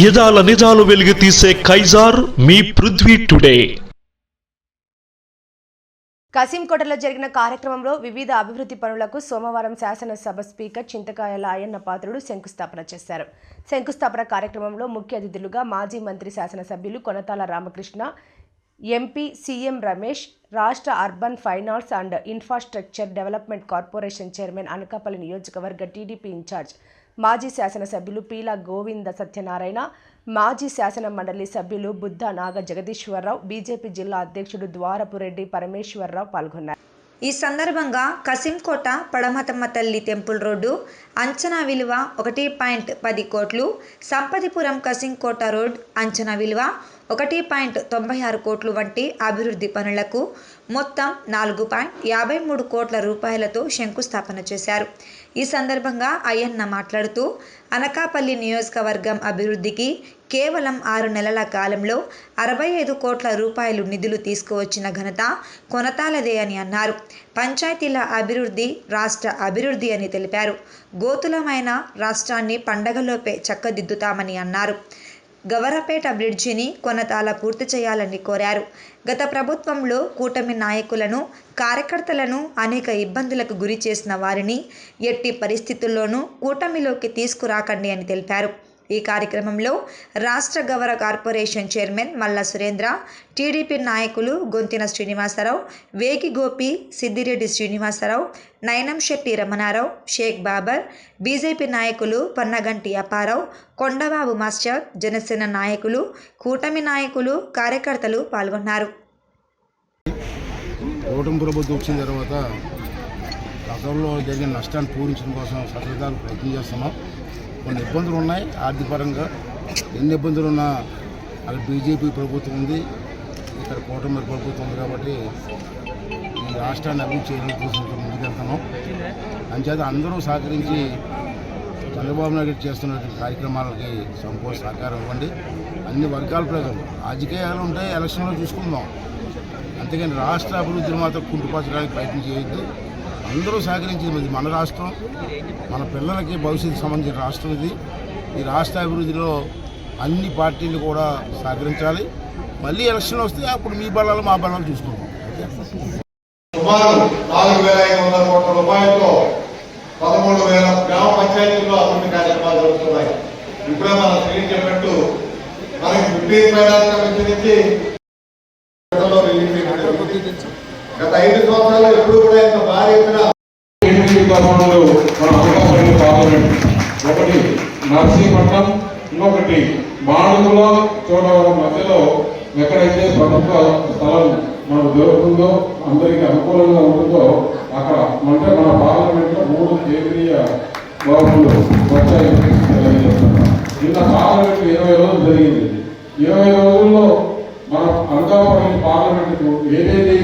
యదాల నిజాలు వెలుగు తీసే కైజార్ మీ పృథ్వీ టుడే. కసింకోటలో జరిగిన కార్యక్రమంలో వివిధ అభివృద్ధి పనులకు సోమవారం శాసనసభ స్పీకర్ చింతకాయల అయ్యన్న పాత్రుడు శంకుస్థాపన చేశారు. శంకుస్థాపన కార్యక్రమంలో ముఖ్య అతిథులుగా మాజీ మంత్రి శాసనసభ్యులు కొనతాల రామకృష్ణ ఎంపీ సీఎం రమేష్ రాష్ట్ర urban finance and infrastructure development corporation chairman Anakapalli నియోజకవర్గ టీడీపీ ఇన్ఛార్జ్ మాజీ శాసనసభ్యులు పీలా గోవింద సత్యనారాయణ మాజీ శాసన మండలి సభ్యులు బుద్ధ నాగ జగదీశ్వరరావు బీజేపీ జిల్లా అధ్యక్షుడు ద్వారపురెడ్డి పరమేశ్వరరావు పాల్గొన్నారు. ఈ సందర్భంగా కసింకోట పడమతమ్మ తల్లి టెంపుల్ రోడ్డు అంచనా విలువ ఒకటి పాయింట్ పది కోట్లు సంపతిపురం కసింకోట రోడ్ అంచనా విలువ ఒకటి పాయింట్ తొంభై ఆరు కోట్లు వంటి అభివృద్ధి పనులకు మొత్తం నాలుగు పాయింట్ యాభై మూడు కోట్ల రూపాయలతో శంకుస్థాపన చేశారు. ఈ సందర్భంగా అయ్యన్న మాట్లాడుతూ అనకాపల్లి నియోజకవర్గం అభివృద్ధికి కేవలం ఆరు నెలల కాలంలో అరవై ఐదు కోట్ల రూపాయలు నిధులు తీసుకువచ్చిన ఘనత కొనతాలదే అని అన్నారు. పంచాయతీల అభివృద్ధి రాష్ట్ర అభివృద్ధి అని తెలిపారు. గోతులమైన రాష్ట్రాన్ని పండగలోపే చక్కదిద్దుతామని అన్నారు. గవరపేట బ్రిడ్జిని కొనతాల పూర్తి చేయాలని కోరారు. గత ప్రభుత్వంలో కూటమి నాయకులను కార్యకర్తలను అనేక ఇబ్బందులకు గురి చేసిన వారిని ఎట్టి పరిస్థితుల్లోనూ కూటమిలోకి తీసుకురాకండి అని తెలిపారు. ఈ కార్యక్రమంలో రాష్ట్ర గవర కార్పొరేషన్ చైర్మన్ మల్లా సురేంద్ర టీడీపీ నాయకులు గొంతిన శ్రీనివాసరావు వేగి గోపి సిద్దిరెడ్డి శ్రీనివాసరావు నయనం శెట్టి రమణారావు షేక్ బాబర్ బీజేపీ నాయకులు పొన్నగంటి అప్పారావు కొండబాబు మాస్టర్ జనసేన నాయకులు కూటమి నాయకులు కార్యకర్తలు పాల్గొన్నారు. కూటమి ప్రభుత్వం వచ్చిన తర్వాత గతంలో జరిగిన నష్టాన్ని పూరించడం కోసం సతతాలు ప్రయత్నం చేస్తున్నాం. కొన్ని ఇబ్బందులు ఉన్నాయి. ఆర్థికపరంగా ఎన్ని ఇబ్బందులు ఉన్నా అక్కడ బీజేపీ ప్రభుత్వం ఉంది. ఇక్కడ కూటమి ప్రభుత్వం ఉంది కాబట్టి ఈ రాష్ట్రాన్ని అభివృద్ధి చేయడం కోసం ముందుకెళ్తున్నాం అంచేత అందరూ సహకరించి చంద్రబాబు నాయుడు చేస్తున్నటువంటి కార్యక్రమాలకి సంపూర్ణ సహకారం ఇవ్వండి. అన్ని వర్గాల ప్రజలు రాజకీయాలు ఉంటే ఎలక్షన్లో చూసుకుందాం. అంతేకాని రాష్ట్ర అభివృద్ధిని మాత్రం కుంటుపరచడానికి ప్రయత్నం చేయొద్దు. అందరూ సహకరించింది ఇది మన రాష్ట్రం. మన పిల్లలకి భవిష్యత్తు సంబంధించిన రాష్ట్రం ఇది. ఈ రాష్ట్ర అభివృద్ధిలో అన్ని పార్టీలు కూడా సహకరించాలి. మళ్ళీ ఎలక్షన్ వస్తే అప్పుడు మీ బలాలు మా బలాలు చూసుకుంటాం. సుమారు నాలుగు వేల ఐదు వందల కోట్ల రూపాయలతో పదమూడు వేల గ్రామ పంచాయతీల్లో అభివృద్ధి కార్యక్రమాలు జరుగుతున్నాయి. ఇప్పుడే చెప్పినట్టు మనకి ఫిఫ్టీన్ ఫైనాన్స్ నుంచి గత ఐదు సంవత్సరాలు ఎప్పుడు కూడా ఇంత భారీ ఎత్తున ఎనిమిది పదకొండు మన అనకాపల్లి పార్లమెంట్ ఒకటి నర్సీపట్నం ఇంకొకటి మాడుగుల చోడవరం మధ్యలో ఎక్కడైతే ప్రభుత్వ స్థలం మనకు దొరుకుతుందో అందరికీ అనుకూలంగా ఉంటుందో అక్కడ అంటే మన పార్లమెంట్లో మూడు కేంద్రీయ బాబులు వచ్చాయి నిన్న పార్లమెంట్ ఇరవై రోజులు జరిగింది. ఇరవై రోజుల్లో మన అనకాపల్లి పార్లమెంట్కు ఏదైతే